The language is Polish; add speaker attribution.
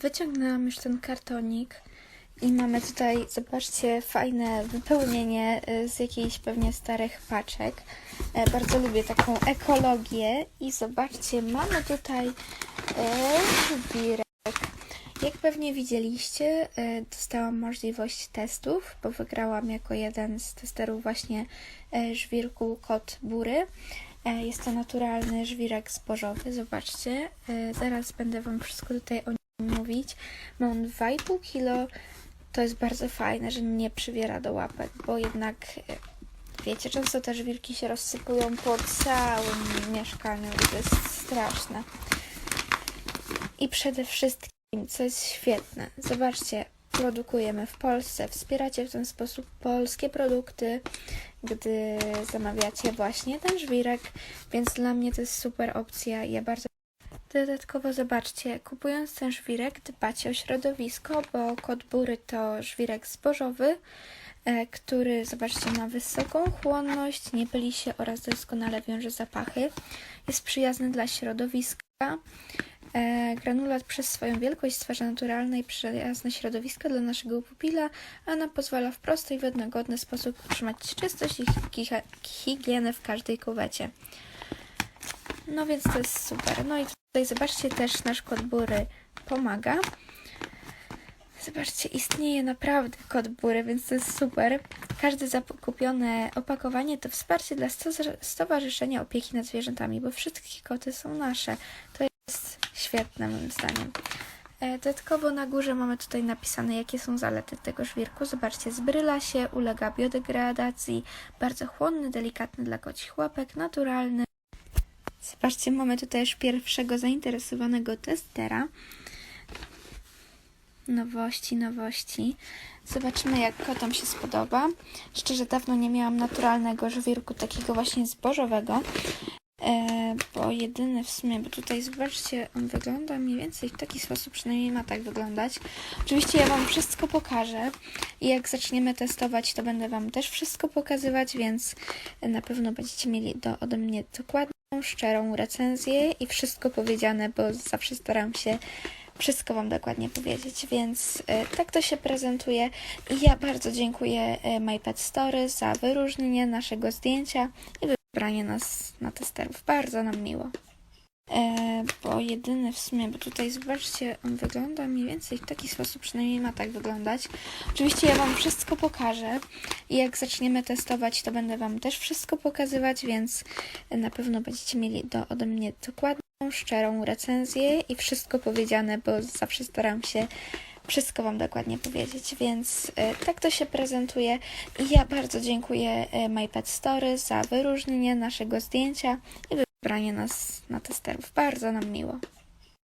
Speaker 1: Wyciągnęłam już ten kartonik i mamy tutaj, zobaczcie, fajne wypełnienie y, z jakichś pewnie starych paczek. E, Bardzo lubię taką ekologię i zobaczcie, mamy tutaj e, żwirek. Jak pewnie widzieliście, e, dostałam możliwość testów, bo wygrałam jako jeden z testerów właśnie e, żwirku Kot Bury. E, Jest to naturalny żwirek zbożowy, zobaczcie. E, Zaraz będę Wam wszystko tutaj o mówić. Ma on 2,5 kg. To jest bardzo fajne, że nie przywiera do łapek, bo jednak e, wiecie, często te żwirki się rozsypują po całym mieszkaniu i to jest straszne. I przede wszystkim, co jest świetne, zobaczcie, produkujemy w Polsce, wspieracie w ten sposób polskie produkty, gdy zamawiacie właśnie ten żwirek, więc dla mnie to jest super opcja. Ja bardzo Dodatkowo zobaczcie, kupując ten żwirek dbacie o środowisko, bo kot bury to żwirek zbożowy, e, który, zobaczcie, ma wysoką chłonność, nie pyli się oraz doskonale wiąże zapachy. Jest przyjazny dla środowiska. E, Granulat przez swoją wielkość stwarza naturalne i przyjazne środowisko dla naszego pupila, a nam pozwala w prosty i wygodny sposób utrzymać czystość i hi- higienę w każdej kuwecie. No więc to jest super. No i tutaj zobaczcie też nasz kod bury pomaga. Zobaczcie, istnieje naprawdę kod bury, więc to jest super. Każde zakupione opakowanie to wsparcie dla sto- Stowarzyszenia Opieki nad Zwierzętami, bo wszystkie koty są nasze. To jest świetne moim zdaniem. E, Dodatkowo na górze mamy tutaj napisane, jakie są zalety tego żwirku. Zobaczcie, zbryla się, ulega biodegradacji, bardzo chłonny, delikatny dla kocich łapek, naturalny. Zobaczcie, mamy tutaj już pierwszego zainteresowanego testera. Nowości, nowości. Zobaczymy, jak kotom się spodoba. Szczerze, dawno nie miałam naturalnego żwirku, takiego właśnie zbożowego. E, bo jedyny w sumie, bo tutaj zobaczcie, on wygląda mniej więcej w taki sposób, przynajmniej ma tak wyglądać. Oczywiście ja Wam wszystko pokażę i jak zaczniemy testować, to będę Wam też wszystko pokazywać, więc na pewno będziecie mieli do, ode mnie dokładną, szczerą recenzję i wszystko powiedziane, bo zawsze staram się wszystko Wam dokładnie powiedzieć, więc e, tak to się prezentuje i ja bardzo dziękuję e, My Pet Story za wyróżnienie naszego zdjęcia i wybranie nas na testerów. Bardzo nam miło. E, bo jedyny w sumie, bo tutaj zobaczcie, on wygląda mniej więcej w taki sposób, przynajmniej ma tak wyglądać. Oczywiście ja Wam wszystko pokażę i jak zaczniemy testować, to będę Wam też wszystko pokazywać, więc na pewno będziecie mieli do, ode mnie dokładną, szczerą recenzję i wszystko powiedziane, bo zawsze staram się wszystko Wam dokładnie powiedzieć, więc e, tak to się prezentuje i ja bardzo dziękuję e, My Pet Story za wyróżnienie naszego zdjęcia i wybranie nas na testerów. Bardzo nam miło.